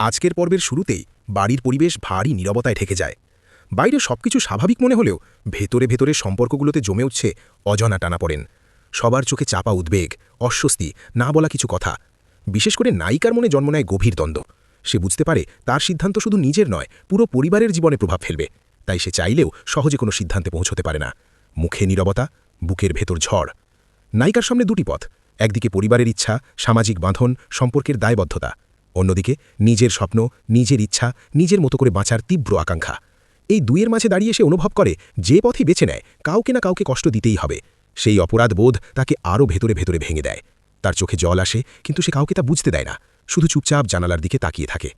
আজকের পর্বের শুরুতেই বাড়ির পরিবেশ ভারী নীরবতায় ঢেকে যায়। বাইরে সবকিছু স্বাভাবিক মনে হলেও ভেতরে ভেতরে সম্পর্কগুলোতে জমে উঠছে অজনা টানা পড়েন। সবার চোখে চাপা উদ্বেগ, অস্বস্তি, না বলা কিছু কথা। বিশেষ করে নায়িকার মনে জন্ম নেয় গভীর দ্বন্দ্ব। সে বুঝতে পারে তার সিদ্ধান্ত শুধু নিজের নয়, পুরো পরিবারের জীবনে প্রভাব ফেলবে। তাই সে চাইলেও সহজে কোনো সিদ্ধান্তে পৌঁছতে পারে না। মুখে নীরবতা, বুকের ভেতর ঝড়। নায়িকার সামনে দুটি পথ, একদিকে পরিবারের ইচ্ছা, সামাজিক বাঁধন, সম্পর্কের দায়বদ্ধতা। অন্যদিকে, নিজের স্বপ্ন, নিজের ইচ্ছা, নিজের মতো করে বাঁচার তীব্র আকাঙ্ক্ষা। এই দুইয়ের মাঝে দাঁড়িয়ে সে অনুভব করে, যে পথই বেছে নেয়, কাউকে না কাউকে কষ্ট দিতেই হবে। সেই অপরাধ বোধ তাকে আরও ভেতরে ভেতরে ভেঙে দেয়। তার চোখে জল আসে, কিন্তু সে কাউকে তা বুঝতে দেয় না, শুধু চুপচাপ জানালার দিকে তাকিয়ে থাকে।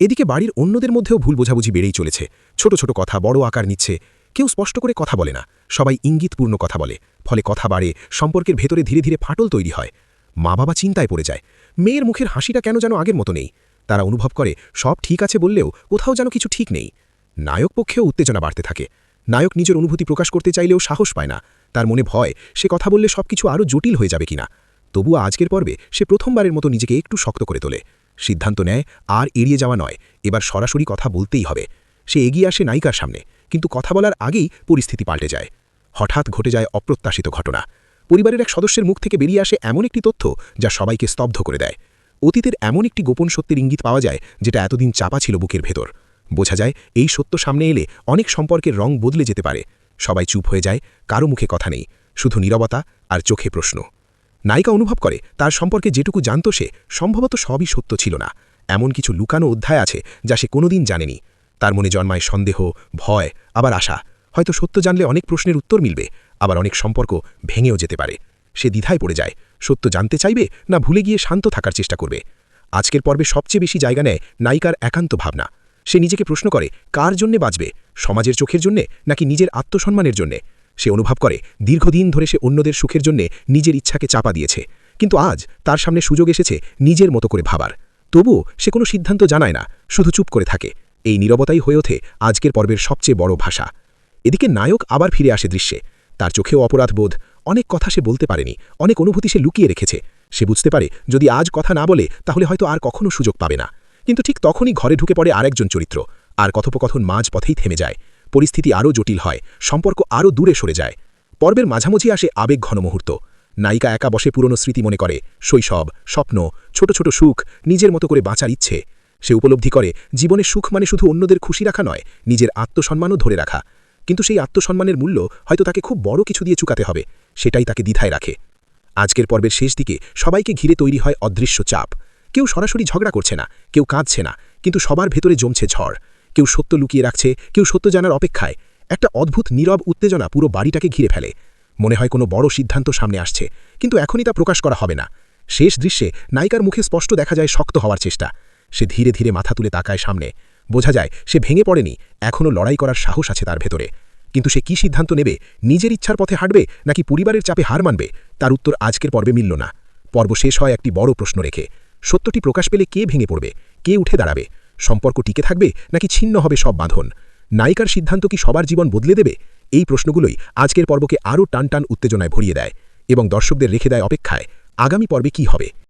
এদিকে বাড়ির অন্যদের মধ্যেও ভুল বোঝাবুঝি বেড়েই চলেছে। ছোট ছোট কথা বড় আকার নিচ্ছে, কেউ স্পষ্ট করে কথা বলে না, সবাই ইঙ্গিতপূর্ণ কথা বলে, ফলে কথা বাড়ে, সম্পর্কের ভেতরে ধীরে ধীরে ফাটল তৈরি হয়। মা বাবা চিন্তায় পড়ে যায়। মেয়ের মুখের হাসিটা কেন যেন আগের মতো নেই। তারা অনুভব করে, সব ঠিক আছে বললেও কোথাও যেন কিছু ঠিক নেই। নায়ক পক্ষেও উত্তেজনা বাড়তে থাকে। নায়ক নিজের অনুভূতি প্রকাশ করতে চাইলেও সাহস পায় না। তার মনে ভয়, সে কথা বললে সবকিছু আরও জটিল হয়ে যাবে কিনা। তবুও আজকের পর্বে সে প্রথমবারের মতো নিজেকে একটু শক্ত করে তোলে। সিদ্ধান্ত নেয়, আর এড়িয়ে যাওয়া নয়, এবার সরাসরি কথা বলতেই হবে। সে এগিয়ে আসে নায়িকার সামনে, কিন্তু কথা বলার আগেই পরিস্থিতি পাল্টে যায়। হঠাৎ ঘটে যায় অপ্রত্যাশিত ঘটনা। পরিবারের এক সদস্যের মুখ থেকে বেরিয়ে আসে এমন একটি তথ্য যা সবাইকে স্তব্ধ করে দেয়। অতীতের এমন একটি গোপন সত্যের ইঙ্গিত পাওয়া যায় যেটা এতদিন চাপা ছিল বুকের ভেতর। বোঝা যায় এই সত্য সামনে এলে অনেক সম্পর্কের রং বদলে যেতে পারে। সবাই চুপ হয়ে যায়, কারও মুখে কথা নেই, শুধু নীরবতা আর চোখে প্রশ্ন। নায়িকা অনুভব করে, তার সম্পর্কে যেটুকু জানত সে, সম্ভবত সবই সত্য ছিল না। এমন কিছু লুকানো অধ্যায় আছে যা সে কোনোদিন জানেনি। তার মনে জন্মায় সন্দেহ, ভয়, আবার আশা। হয়তো সত্য জানলে অনেক প্রশ্নের উত্তর মিলবে। আবার অনেক সম্পর্ক ভেঙেও যেতে পারে। সে দ্বিধায় পড়ে যায়। সত্য জানতে চাইবে না ভুলে গিয়ে শান্ত থাকার চেষ্টা করবে। আজকের পর্বে সবচেয়ে বেশি জায়গা নেয় নায়িকার একান্ত ভাবনা। সে নিজেকে প্রশ্ন করে, কার জন্যে বাঁচবে? সমাজের চোখের জন্যে নাকি নিজের আত্মসম্মানের জন্যে? সে অনুভব করে, দীর্ঘদিন ধরে সে অন্যদের সুখের জন্যে নিজের ইচ্ছাকে চাপা দিয়েছে। কিন্তু আজ তার সামনে সুযোগ এসেছে নিজের মতো করে ভাবার। তবুও সে কোনো সিদ্ধান্ত জানায় না, শুধু চুপ করে থাকে। এই নীরবতাই হয়ে ওঠে আজকের পর্বের সবচেয়ে বড় ভাষা। এদিকে নায়ক আবার ফিরে আসে দৃশ্যে। তার চোখেও অপরাধবোধ। অনেক কথা সে বলতে পারেনি, অনেক অনুভূতি সে লুকিয়ে রেখেছে। সে বুঝতে পারে, যদি আজ কথা না বলে, তাহলে হয়তো আর কখনো সুযোগ পাবে না। কিন্তু ঠিক তখনই ঘরে ঢুকে পড়ে আরেকজন চরিত্র। আর কথোপকথন মাঝ পথেই থেমে যায়। পরিস্থিতি আরও জটিল হয়, সম্পর্ক আরও দূরে সরে যায়। পর্বের মাঝামাঝি আসে আবেগ ঘন মুহূর্ত। নায়িকা একা বসে পুরনো স্মৃতি মনে করে, শৈশব, স্বপ্ন, ছোট ছোট সুখ, নিজের মতো করে বাঁচার ইচ্ছে। সে উপলব্ধি করে, জীবনে সুখ মানে শুধু অন্যদের খুশি রাখা নয়, নিজের আত্মসম্মানও ধরে রাখা। কিন্তু সেই আত্মসম্মানের মূল্য হয়তো তাকে খুব বড় কিছু দিয়ে চুকাতে হবে, সেটাই তাকে দ্বিধায় রাখে। আজকের পর্বের শেষ দিকে সবাইকে ঘিরে তৈরি হয় অদৃশ্য চাপ। কেউ সরাসরি ঝগড়া করছে না, কেউ কাঁদছে না, কিন্তু সবার ভেতরে জমছে ঝড়। কেউ সত্য লুকিয়ে রাখছে, কেউ সত্য জানার অপেক্ষায়। একটা অদ্ভুত, নীরব উত্তেজনা পুরো বাড়িটাকে ঘিরে ফেলে। মনে হয় কোনো বড় সিদ্ধান্ত সামনে আসছে, কিন্তু এখনই তা প্রকাশ করা হবে না। শেষ দৃশ্যে নায়িকার মুখে স্পষ্ট দেখা যায় শক্ত হওয়ার চেষ্টা। সে ধীরে ধীরে মাথা তুলে তাকায় সামনে। বোঝা যায় সে ভেঙে পড়েনি এখনও লড়াই করার সাহস আছে তার ভেতরে। কিন্তু সে কি সিদ্ধান্ত নেবে? নিজের ইচ্ছার পথে হাঁটবে নাকি পরিবারের চাপে হার মানবে? তার উত্তর আজকের পর্বে মিলল না। পর্ব শেষ হয় একটি বড় প্রশ্ন রেখে। সত্যটি প্রকাশ পেলে কে ভেঙে পড়বে? কে উঠে দাঁড়াবে? সম্পর্ক টিকে থাকবে নাকি ছিন্ন হবে সব বাঁধন? নায়িকার সিদ্ধান্ত কি সবার জীবন বদলে দেবে? এই প্রশ্নগুলোই আজকের পর্বকে আরও টান টান উত্তেজনায় ভরিয়ে দেয় এবং দর্শকদের রেখে দেয় অপেক্ষায়। আগামী পর্বে কি হবে?